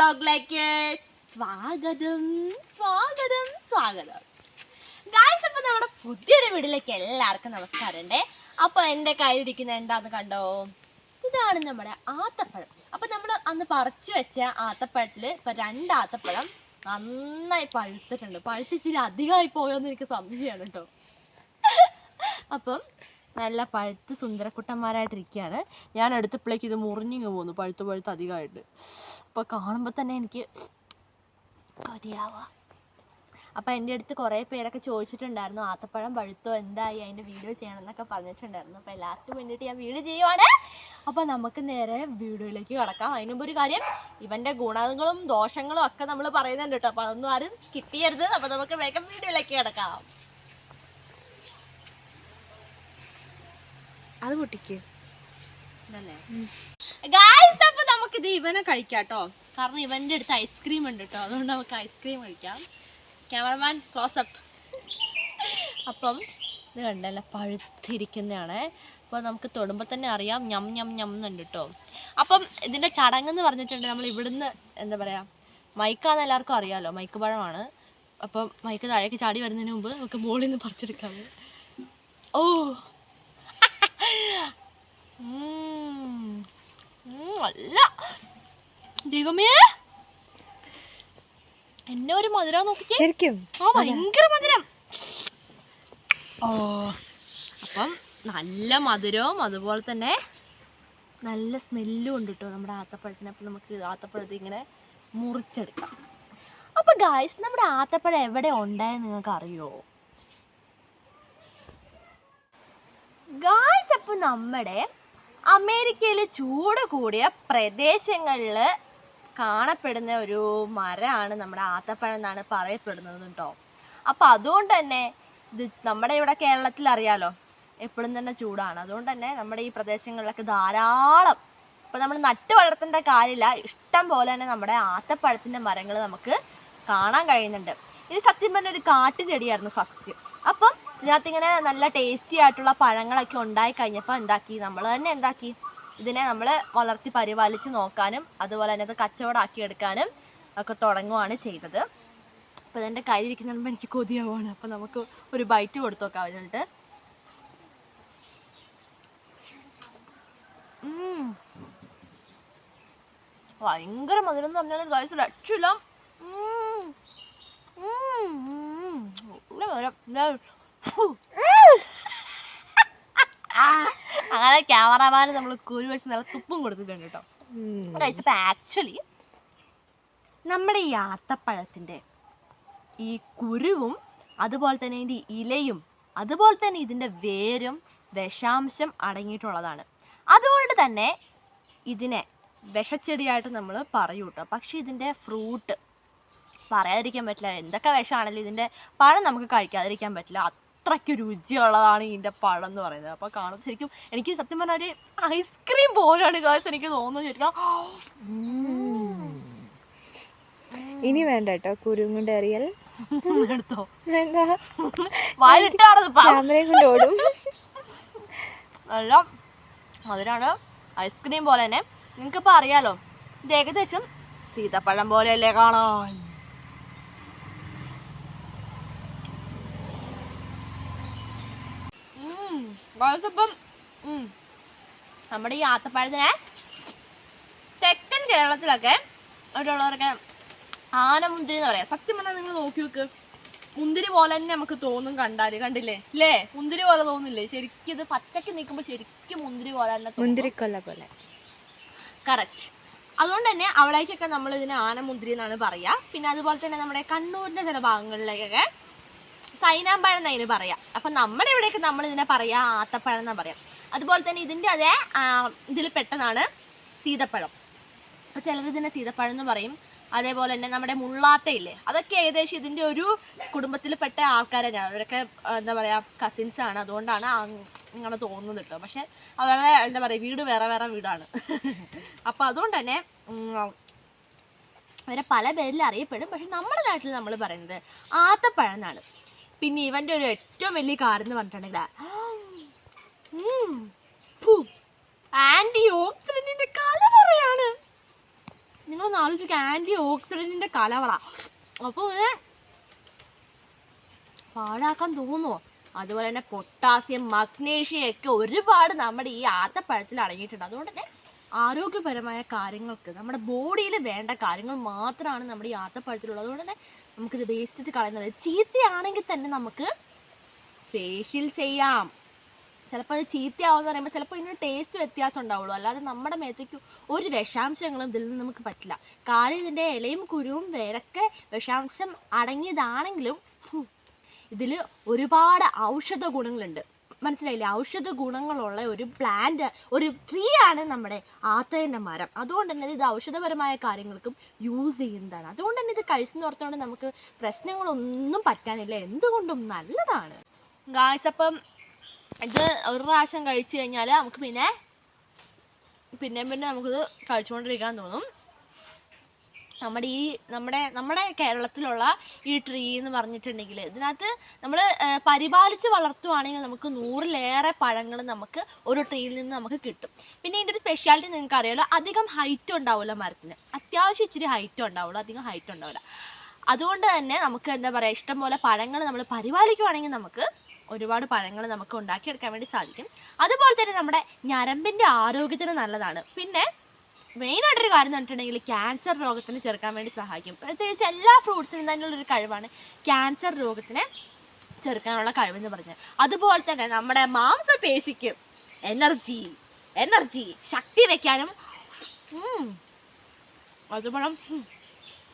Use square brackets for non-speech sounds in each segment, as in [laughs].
വ്ളോഗിലേക്ക് സ്വാഗതം സ്വാഗതം സ്വാഗതം. ഗായ്സ് അപ്പൊ നമ്മുടെ പുതിയൊരു വീട്ടിലേക്ക് എല്ലാവർക്കും നമസ്കാരം ഉണ്ടേ അപ്പൊ എന്റെ കയ്യിലിരിക്കുന്ന എന്താന്ന് കണ്ടോ? ഇതാണ് നമ്മുടെ ആത്തപ്പഴം. അപ്പൊ നമ്മൾ അന്ന് പറിച്ചു വെച്ച ആത്തപ്പഴത്തിൽ ഇപ്പൊ രണ്ട് ആത്തപ്പഴം നന്നായി പഴുത്തിട്ടുണ്ട്. പഴുത്തിച്ചിരി അധികമായി പോയോന്ന് എനിക്ക് സംശയമാണ് കേട്ടോ. അപ്പം നല്ല പഴുത്ത് സുന്ദരക്കുട്ടന്മാരായിട്ടിരിക്കുകയാണ് ഞാൻ എടുത്തപ്പോഴേക്ക് ഇത് മുറിഞ്ഞിങ്ങ് പോകുന്നു പഴുത്ത് പഴുത്ത് അധികമായിട്ട്. അപ്പോൾ കാണുമ്പോൾ തന്നെ എനിക്ക് കൊതിയാവാ. അപ്പോൾ എന്റെ അടുത്ത് കുറേ പേരൊക്കെ ചോദിച്ചിട്ടുണ്ടായിരുന്നു ആത്തപ്പഴം പഴുത്തോ? എന്തായി? അതിന്റെ വീഡിയോ ചെയ്യണം എന്നൊക്കെ പറഞ്ഞിട്ടുണ്ടായിരുന്നു. അപ്പോൾ എല്ലാവർക്കും വേണ്ടിയിട്ട് ഞാൻ വീഡിയോ ചെയ്യുവാണ്. അപ്പോൾ നമുക്ക് നേരെ വീഡിയോയിലേക്ക് കടക്കാം. അതിന് മുമ്പ് ഒരു കാര്യം ഇവന്റെ ഗുണങ്ങളും ദോഷങ്ങളും ഒക്കെ നമ്മൾ പറയുന്നുണ്ട് കേട്ടോ. അപ്പോൾ അതൊന്നും ആരും സ്കിപ്പ് ചെയ്യരുത്. അപ്പോൾ നമുക്ക് വേഗം വീഡിയോയിലേക്ക് കിടക്കാം. അത് പൊട്ടിക്കേ. ഗായ്സ് അപ്പൊ ഇവനെ കഴിക്കാം ഇവനെ കഴിക്കാട്ടോ. കാരണം ഇവന്റെ അടുത്ത് ഐസ്ക്രീം ഉണ്ട് കേട്ടോ അതുകൊണ്ട് നമുക്ക് ഐസ്ക്രീം കഴിക്കാം. ക്യാമറമാൻ ക്ലോസപ്പ് അപ്പം. ഇത് കണ്ടല്ല പഴുത്തിരിക്കുന്നതാണ് അപ്പോൾ നമുക്ക് തൊടുമ്പോൾ തന്നെ അറിയാം ഞം ഞം ഞം എന്നുണ്ട് കേട്ടോ അപ്പം ഇതിന്റെ ചടങ്ങെന്ന് പറഞ്ഞിട്ടുണ്ട് നമ്മൾ ഇവിടുന്ന് എന്താ പറയുക മൈക്കാന്ന് എല്ലാവർക്കും അറിയാമല്ലോ മൈക്ക് പഴമാണ് അപ്പം മൈക്ക് താഴേക്ക് ചാടി വരുന്നതിന് മുമ്പ് നമുക്ക് മുകളിൽ നിന്ന് പറിച്ചെടുക്കാം. ഓ. [laughs] ഉം, നല്ല ദൈവമേ. എന്നെ ഒരു മധുരം നോക്കിക്കും. ആ ഭയങ്കര മധുരം. ഓ അപ്പം നല്ല മധുരവും അതുപോലെ തന്നെ നല്ല സ്മെല്ലും ഉണ്ട് കേട്ടോ നമ്മുടെ ആത്തപ്പഴത്തിന്. അപ്പം നമുക്ക് ആത്തപ്പഴത്തിൽ ഇങ്ങനെ മുറിച്ചെടുക്കാം. അപ്പം ഗായ്സ് നമ്മുടെ ആത്തപ്പഴം എവിടെ ഉണ്ടായെന്ന് നിങ്ങൾക്ക് അറിയോ? ഗായ്സ് അപ്പം നമ്മുടെ അമേരിക്കയിൽ ചൂട് കൂടിയ പ്രദേശങ്ങളിൽ കാണപ്പെടുന്ന ഒരു മരമാണ് നമ്മുടെ ആത്തപ്പഴം എന്നാണ് പറയപ്പെടുന്നത് കേട്ടോ. അപ്പം അതുകൊണ്ട് തന്നെ ഇത് നമ്മുടെ ഇവിടെ കേരളത്തിൽ അറിയാലോ എപ്പോഴും തന്നെ ചൂടാണ്. അതുകൊണ്ട് തന്നെ നമ്മുടെ ഈ പ്രദേശങ്ങളിലൊക്കെ ധാരാളം ഇപ്പം നമ്മൾ നട്ടു വളർത്തേണ്ട കാര്യമില്ല ഇഷ്ടം പോലെ തന്നെ നമ്മുടെ ആത്തപ്പഴത്തിന്റെ മരങ്ങൾ നമുക്ക് കാണാൻ കഴിയുന്നുണ്ട്. ഇത് സത്യം പറഞ്ഞ ഒരു കാട്ടു ചെടിയായിരുന്നു ഫസ്റ്റ് അപ്പം ഇതിനകത്ത് ഇങ്ങനെ നല്ല ടേസ്റ്റി ആയിട്ടുള്ള പഴങ്ങളൊക്കെ ഉണ്ടായി കഴിഞ്ഞപ്പോൾ എന്താക്കി? നമ്മൾ തന്നെ എന്താക്കി? ഇതിനെ നമ്മൾ വളർത്തി പരിപാലിച്ച് നോക്കാനും അതുപോലെ തന്നെ അത് കച്ചവടമാക്കി എടുക്കാനും ഒക്കെ തുടങ്ങുവാണ് ചെയ്തത്. അപ്പോൾ ഇതെന്റെ കയ്യിലിരിക്കുന്ന എനിക്ക് കൊതിയാവുകയാണ് അപ്പോൾ നമുക്ക് ഒരു ബൈറ്റ് കൊടുത്തു നോക്കാം ഉം. ഭയങ്കര മധുരം എന്ന് പറഞ്ഞാൽ ഗൈസ് രക്ഷയില്ല. മധുരം. [laughs] അങ്ങനെ ക്യാമറമാന് നമ്മൾ കുരു വെച്ച് നല്ല തുപ്പും കൊടുത്തിട്ടുണ്ട് കേട്ടോ. ഇപ്പം ആക്ച്വലി നമ്മുടെ ഈ ആത്തപ്പഴത്തിന്റെ ഈ കുരുവും അതുപോലെ തന്നെ ഇതിന്റെ ഇലയും അതുപോലെ തന്നെ ഇതിന്റെ വേരും വിഷാംശം അടങ്ങിയിട്ടുള്ളതാണ്. അതുകൊണ്ട് തന്നെ ഇതിനെ വിഷച്ചെടിയായിട്ട് നമ്മൾ പറയൂ കേട്ടോ. പക്ഷേ ഇതിന്റെ ഫ്രൂട്ട് പറയാതിരിക്കാൻ പറ്റില്ല. എന്തൊക്കെ വിഷമാണെങ്കിലും ഇതിന്റെ പഴം നമുക്ക് കഴിക്കാതിരിക്കാൻ പറ്റില്ല. അത്രയ്ക്ക് രുചിയുള്ളതാണ് ഇതിന്റെ പഴം എന്ന് പറയുന്നത്. അപ്പോൾ കാണുന്നത് ശരിക്കും എനിക്ക് സത്യം പറഞ്ഞാൽ ഒരു ഐസ്ക്രീം പോലെയാണ് കാശ് എനിക്ക് തോന്നുന്നത് ശരിക്കും. ഇനി വേണ്ട കേട്ടോ കുരുങ്ങുണ്ട് അറിയൽ. എറിയൽ എടുത്തോ വേണ്ട ക്യാമറയും നല്ല മധുരമാണ് ഐസ്ക്രീം പോലെ തന്നെ. നിങ്ങൾക്കിപ്പോൾ അറിയാലോ ഇത് ഏകദേശം സീതപ്പഴം പോലെയല്ലേ കാണാൻ? ഉം, നമ്മുടെ ഈ ആത്തപ്പഴത്തിനെ തെക്കൻ കേരളത്തിലൊക്കെ അവിടെയുള്ളവരൊക്കെ ആനമുന്തിരി എന്ന് പറയാം. സത്യം പറഞ്ഞാൽ നിങ്ങൾ നോക്കി വെക്ക് മുന്തിരി പോലെ തന്നെ നമുക്ക് തോന്നും കണ്ടാൽ. കണ്ടില്ലേ? അല്ലേ മുന്തിരി പോലെ തോന്നില്ലേ? ശരിക്കും ഇത് പച്ചക്ക് നിൽക്കുമ്പോൾ ശരിക്കും മുന്തിരി പോലെ തന്നെ മുന്തിരിക്കൊല്ല പോലെ. കറക്റ്റ് അതുകൊണ്ട് തന്നെ അവിടേക്കൊക്കെ നമ്മൾ ഇതിന് ആനമുന്തിരി എന്നാണ് പറയുക പിന്നെ അതുപോലെ തന്നെ നമ്മുടെ കണ്ണൂരിന്റെ ചില ഭാഗങ്ങളിലേക്കൊക്കെ സൈനാമ്പഴം എന്നതിന് പറയാം. അപ്പം നമ്മുടെ ഇവിടെയൊക്കെ നമ്മൾ ഇതിനെ പറയാ. ആത്തപ്പഴം എന്നാ പറയാം അതുപോലെ തന്നെ ഇതിന്റെ അതേ ഇതിൽ പെട്ടതാണ് സീതപ്പഴം. അപ്പോൾ ചിലർ ഇതിനെ സീതപ്പഴം എന്ന് പറയും. അതേപോലെ തന്നെ നമ്മുടെ മുള്ളാത്തയില്ലേ അതൊക്കെ ഏകദേശം ഇതിന്റെ ഒരു കുടുംബത്തിൽപ്പെട്ട ആൾക്കാർ തന്നെയാണ് അവരൊക്കെ എന്താ പറയാ കസിൻസ് ആണ്. അതുകൊണ്ടാണ് ഇങ്ങനെ തോന്നുന്നത് കേട്ടോ. പക്ഷെ അവരുടെ എന്താ പറയുക വീട് വേറെ വേറെ വീടാണ്. അപ്പോൾ അതുകൊണ്ട് തന്നെ അവരെ പല പേരിൽ അറിയപ്പെടും. പക്ഷെ നമ്മുടെ നാട്ടിൽ നമ്മൾ പറയുന്നത് ആത്തപ്പഴം എന്നാണ്. പിന്നെ ഇവന്റെ ഒരു ഏറ്റവും വലിയ കാര്യം എന്ന് പറഞ്ഞിട്ടുണ്ടെങ്കിൽ ആന്റി ഓക്സിഡന്റിന്റെ കലവറയാണ്. നിങ്ങൾ ഒന്ന് ആലോചിക്കുക ആന്റി ഓക്സിഡന്റിന്റെ കലവറ അപ്പോൾ പാഴാക്കാൻ തോന്നുമോ അതുപോലെ തന്നെ പൊട്ടാസ്യം മഗ്നേഷ്യം ഒക്കെ ഒരുപാട് നമ്മുടെ ഈ ആത്തപ്പഴത്തിൽ അടങ്ങിയിട്ടുണ്ട്. അതുകൊണ്ട് തന്നെ ആരോഗ്യപരമായ കാര്യങ്ങൾക്ക് നമ്മുടെ ബോഡിയിൽ വേണ്ട കാര്യങ്ങൾ മാത്രമാണ് നമ്മുടെ ഈ ആത്തപ്പഴത്തിലുള്ളത്. അതുകൊണ്ട് തന്നെ നമുക്കിത് വേസ്റ്റ് ചെയ്ത് കളയുന്നത്. ചീത്തയാണെങ്കിൽ തന്നെ നമുക്ക് ഫേഷ്യൽ ചെയ്യാം. ചിലപ്പോൾ അത് ചീത്തയാവുമെന്ന് പറയുമ്പോൾ ചിലപ്പോൾ ഇതിന് ടേസ്റ്റ് വ്യത്യാസം ഉണ്ടാവുള്ളൂ. അല്ലാതെ നമ്മുടെ മേത്തേക്ക് ഒരു വിഷാംശങ്ങളും ഇതിൽ നിന്ന് നമുക്ക് പറ്റില്ല. കാര്യം ഇതിന്റെ ഇലയും കുരുവും വേരൊക്കെ വിഷാംശം അടങ്ങിയതാണെങ്കിലും ഇതിൽ ഒരുപാട് ഔഷധ ഗുണങ്ങളുണ്ട്. മനസ്സിലായില്ലേ? ഔഷധ ഗുണങ്ങളുള്ള ഒരു പ്ലാന്റ് ഒരു ട്രീ ആണ് നമ്മുടെ ആത്തേന്റെ മരം. അതുകൊണ്ട് തന്നെ ഇത് ഔഷധപരമായ കാര്യങ്ങൾക്കും യൂസ് ചെയ്യുന്നതാണ്. അതുകൊണ്ട് തന്നെ ഇത് കഴിച്ചെന്ന് ഓർത്തുകൊണ്ട് നമുക്ക് പ്രശ്നങ്ങളൊന്നും പറ്റാനില്ല. എന്തുകൊണ്ടും നല്ലതാണ്. ഗായ്സ് അപ്പം ഇത് ഒരു പ്രാവശ്യം കഴിച്ചു കഴിഞ്ഞാൽ നമുക്ക് പിന്നെ പിന്നെ പിന്നെ നമുക്കിത് കഴിച്ചുകൊണ്ടിരിക്കാൻ തോന്നും. നമ്മുടെ ഈ നമ്മുടെ നമ്മുടെ കേരളത്തിലുള്ള ഈ ട്രീ എന്ന് പറഞ്ഞിട്ടുണ്ടെങ്കിൽ ഇതിനകത്ത് നമ്മൾ പരിപാലിച്ച് വളർത്തുവാണെങ്കിൽ നമുക്ക് നൂറിലേറെ പഴങ്ങൾ നമുക്ക് ഒരു ട്രീയിൽ നിന്ന് നമുക്ക് കിട്ടും. പിന്നെ ഇതിന്റെ ഒരു സ്പെഷ്യാലിറ്റി നിങ്ങൾക്ക് അറിയാമല്ലോ അധികം ഹൈറ്റ് ഉണ്ടാവില്ല മരത്തിന്. അത്യാവശ്യം ഇച്ചിരി ഹൈറ്റ് ഉണ്ടാവുള്ളൂ അധികം ഹൈറ്റ് ഉണ്ടാവില്ല അതുകൊണ്ട് തന്നെ നമുക്ക് എന്താ പറയുക ഇഷ്ടംപോലെ പഴങ്ങൾ നമ്മൾ പരിപാലിക്കുവാണെങ്കിൽ നമുക്ക് ഒരുപാട് പഴങ്ങൾ നമുക്ക് ഉണ്ടാക്കിയെടുക്കാൻ വേണ്ടി സാധിക്കും. അതുപോലെ തന്നെ നമ്മുടെ ഞരമ്പിന്റെ ആരോഗ്യത്തിന് നല്ലതാണ്. പിന്നെ മെയിനായിട്ടൊരു കാര്യം പറഞ്ഞിട്ടുണ്ടെങ്കിൽ ക്യാൻസർ രോഗത്തിന് ചെറുക്കാൻ വേണ്ടി സഹായിക്കും. പ്രത്യേകിച്ച് എല്ലാ ഫ്രൂട്ട്സിനും തന്നെയുള്ളൊരു കഴിവാണ് ക്യാൻസർ രോഗത്തിനെ ചെറുക്കാനുള്ള കഴിവെന്ന് പറഞ്ഞത് അതുപോലെ തന്നെ നമ്മുടെ മാംസപേശിക്ക് എനർജി എനർജി ശക്തി വയ്ക്കാനും അതുപോലെ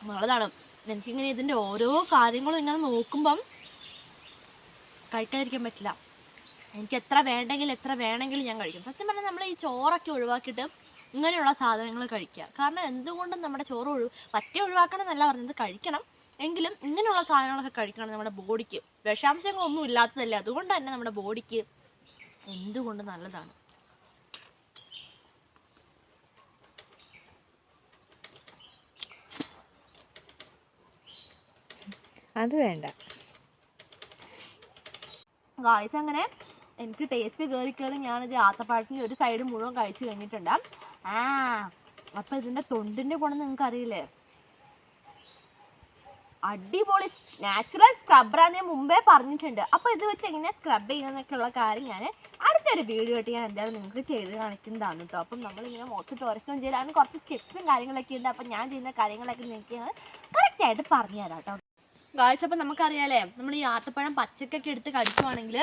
നല്ലതാണ്. എനിക്കിങ്ങനെ ഇതിന്റെ ഓരോ കാര്യങ്ങളും ഇങ്ങനെ നോക്കുമ്പം കഴിക്കാതിരിക്കാൻ പറ്റില്ല. എനിക്ക് എത്ര വേണ്ടെങ്കിൽ എത്ര വേണമെങ്കിലും ഞാൻ കഴിക്കും. സത്യം പറഞ്ഞാൽ നമ്മൾ ഈ ചോറൊക്കെ ഒഴിവാക്കിയിട്ട് ഇങ്ങനെയുള്ള സാധനങ്ങൾ കഴിക്കുക. കാരണം എന്തുകൊണ്ടും നമ്മുടെ ചോറ് ഒഴിവ് പറ്റി ഒഴിവാക്കണം എന്നല്ല പറഞ്ഞത്. കഴിക്കണം. എങ്കിലും ഇങ്ങനെയുള്ള സാധനങ്ങളൊക്കെ കഴിക്കണം നമ്മുടെ ബോഡിക്ക്. വിഷാംശങ്ങളൊന്നും ഇല്ലാത്തതല്ലേ. അതുകൊണ്ട് തന്നെ നമ്മുടെ ബോഡിക്ക് എന്തുകൊണ്ട് നല്ലതാണ്? അത് വേണ്ട. വായിച്ചങ്ങനെ അങ്ങനെ എനിക്ക് ടേസ്റ്റ് കയറി കയറി ഞാനിത് ആത്തപ്പഴത്തിന്റെ ഒരു സൈഡ് മുഴുവൻ കഴിച്ചു കഴിഞ്ഞിട്ടുണ്ട്. ആ അപ്പൊ ഇതിന്റെ തൊണ്ടിന്റെ ഗുണം നിങ്ങൾക്ക് അറിയില്ലേ? അടിപൊളി നാച്ചുറൽ സ്ക്രബ്ബറാന്ന് ഞാൻ മുമ്പേ പറഞ്ഞിട്ടുണ്ട്. അപ്പോൾ ഇത് വെച്ച് എങ്ങനെ സ്ക്രബ് ചെയ്യുന്നൊക്കെയുള്ള കാര്യം ഞാൻ അടുത്തൊരു വീഡിയോ ആയിട്ട് ഞാൻ എന്തായാലും നിങ്ങൾക്ക് ചെയ്ത് കാണിക്കുന്നതാണ് കേട്ടോ അപ്പം നമ്മളിങ്ങനെ തുറക്കുകയും ചെയ്യില്ല അതിന് കുറച്ച് സ്റ്റെപ്സും കാര്യങ്ങളൊക്കെ ഉണ്ട്. അപ്പം ഞാൻ ചെയ്യുന്ന കാര്യങ്ങളൊക്കെ നിങ്ങൾക്ക് കറക്റ്റായിട്ട് പറഞ്ഞു തരാം കേട്ടോ ഗായ്സ് അപ്പം നമുക്കറിയാലേ നമ്മൾ ഈ ആത്തപ്പഴം പച്ചക്കൊക്കെ എടുത്ത് കടിക്കുവാണെങ്കിൽ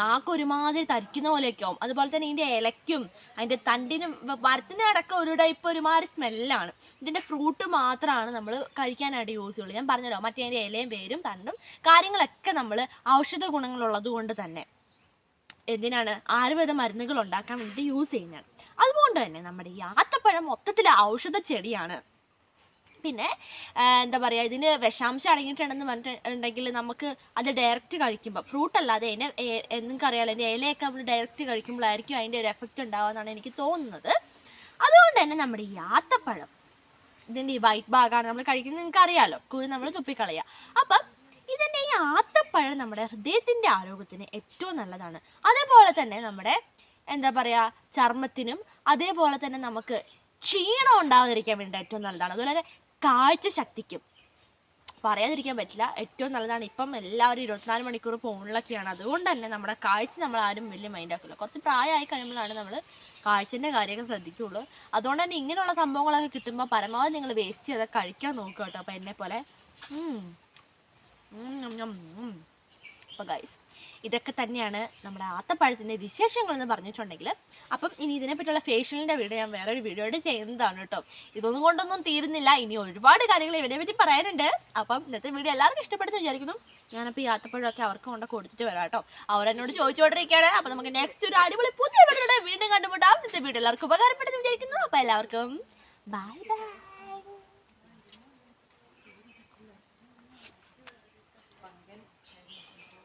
നാക്ക് ഒരുമാതിരി തരിക്കുന്ന പോലെയൊക്കെ ആവും. അതുപോലെ തന്നെ ഇതിന്റെ ഇലയ്ക്കും അതിന്റെ തണ്ടിനും മരത്തിന്റെ അടക്കം ഒരു ടൈപ്പ് ഒരുമാതിരി സ്മെല്ലാണ്. ഇതിന്റെ ഫ്രൂട്ട് മാത്രമാണ് നമ്മൾ കഴിക്കാനായിട്ട് യൂസ് ചെയ്യുള്ളൂ. ഞാൻ പറഞ്ഞല്ലോ മറ്റേ അതിന്റെ ഇലയും പേരും തണ്ടും കാര്യങ്ങളൊക്കെ നമ്മൾ ഔഷധ ഗുണങ്ങളുള്ളത് കൊണ്ട് തന്നെ എന്തിനാണ്? ആയുർവേദ മരുന്നുകൾ ഉണ്ടാക്കാൻ വേണ്ടിയിട്ട് യൂസ് ചെയ്യുന്നതാണ് അതുകൊണ്ട് തന്നെ നമ്മുടെ ഈ ആത്തപ്പഴം മൊത്തത്തിൽ ഔഷധ ചെടിയാണ്. പിന്നെ എന്താ പറയുക ഇതിന് വിഷാംശം അടങ്ങിയിട്ടുണ്ടെന്ന് പറഞ്ഞിട്ടുണ്ടെങ്കിൽ നമുക്ക് അത് ഡയറക്റ്റ് കഴിക്കുമ്പോൾ ഫ്രൂട്ട് അല്ലാതെ അതിനെ നിങ്ങൾക്ക് അറിയാലോ അതിന്റെ ഇലയൊക്കെ നമ്മൾ ഡയറക്റ്റ് കഴിക്കുമ്പോഴായിരിക്കും അതിന്റെ ഒരു എഫക്റ്റ് ഉണ്ടാവുമെന്നാണ് എനിക്ക് തോന്നുന്നത്. അതുകൊണ്ട് തന്നെ നമ്മുടെ ഈ ആത്തപ്പഴം ഇതിന്റെ ഈ വൈറ്റ് ഭാഗമാണ് നമ്മൾ കഴിക്കുന്നത് നിങ്ങൾക്ക് അറിയാലോ കൂടുതൽ നമ്മൾ തുപ്പിക്കളയുക. അപ്പം ഇതിന്റെ ഈ ആത്തപ്പഴം നമ്മുടെ ഹൃദയത്തിന്റെ ആരോഗ്യത്തിന് ഏറ്റവും നല്ലതാണ്. അതേപോലെ തന്നെ നമ്മുടെ എന്താ പറയുക ചർമ്മത്തിനും അതേപോലെ തന്നെ നമുക്ക് ക്ഷീണം ഉണ്ടാകാതിരിക്കാൻ വേണ്ടി ഏറ്റവും നല്ലതാണ്. അതുപോലെ തന്നെ കാഴ്ച ശക്തിക്കും. പറയാതിരിക്കാൻ പറ്റില്ല. ഏറ്റവും നല്ലതാണ് ഇപ്പം എല്ലാവരും ഇരുപത്തിനാല് മണിക്കൂർ ഫോണിലൊക്കെയാണ്. അതുകൊണ്ട് തന്നെ നമ്മുടെ കാഴ്ച നമ്മൾ ആരും വലിയ മൈൻഡ് ആക്കില്ല കുറച്ച് പ്രായമായി കഴിയുമ്പോഴാണ് നമ്മൾ കാഴ്ചന്റെ കാര്യമൊക്കെ ശ്രദ്ധിക്കുകയുള്ളൂ അതുകൊണ്ട് തന്നെ ഇങ്ങനെയുള്ള സംഭവങ്ങളൊക്കെ കിട്ടുമ്പോൾ പരമാവധി നിങ്ങൾ വേസ്റ്റ് ചെയ്ത് കഴിക്കാൻ നോക്കുക കേട്ടോ. അപ്പോൾ എന്നെ പോലെ അപ്പോൾ ഗൈസ് ഇതൊക്കെ തന്നെയാണ് നമ്മുടെ ആത്തപ്പഴത്തിന്റെ വിശേഷങ്ങൾ എന്ന് പറഞ്ഞിട്ടുണ്ടെങ്കിൽ അപ്പം ഇനി ഇതിനെപ്പറ്റിയുള്ള ഫേഷ്യലിന്റെ വീഡിയോ ഞാൻ വേറൊരു ആയിട്ട് ചെയ്യുന്നതാണ് കേട്ടോ. ഇതൊന്നും കൊണ്ടൊന്നും തീരുന്നില്ല. ഇനി ഒരുപാട് കാര്യങ്ങൾ ഇവരെ പറ്റി പറയാനുണ്ട്. അപ്പം ഇന്നത്തെ വീഡിയോ എല്ലാവർക്കും ഇഷ്ടപ്പെടുന്നു വിചാരിക്കുന്നു. ഞാനപ്പോൾ ഈ ആത്തപ്പഴമൊക്കെ അവർക്ക് കൊണ്ട് കൊടുത്തിട്ട് വരാം കേട്ടോ. അവരെന്നോട് ചോദിച്ചുകൊണ്ടിരിക്കുകയാണ്. അപ്പം നമുക്ക് നെക്സ്റ്റ് ഒരു അടിപൊളി പുതിയ വീഡിയോ വീണ്ടും കണ്ടുമുട്ടാം. ഇന്നത്തെ വീഡിയോ എല്ലാവർക്കും ഉപകാരപ്പെടുന്നു വിചാരിക്കുന്നു. അപ്പോൾ എല്ലാവർക്കും ബൈ ബൈ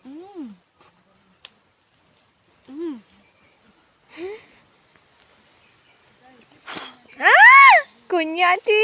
Mm. കുഞ്ഞാറ്റി.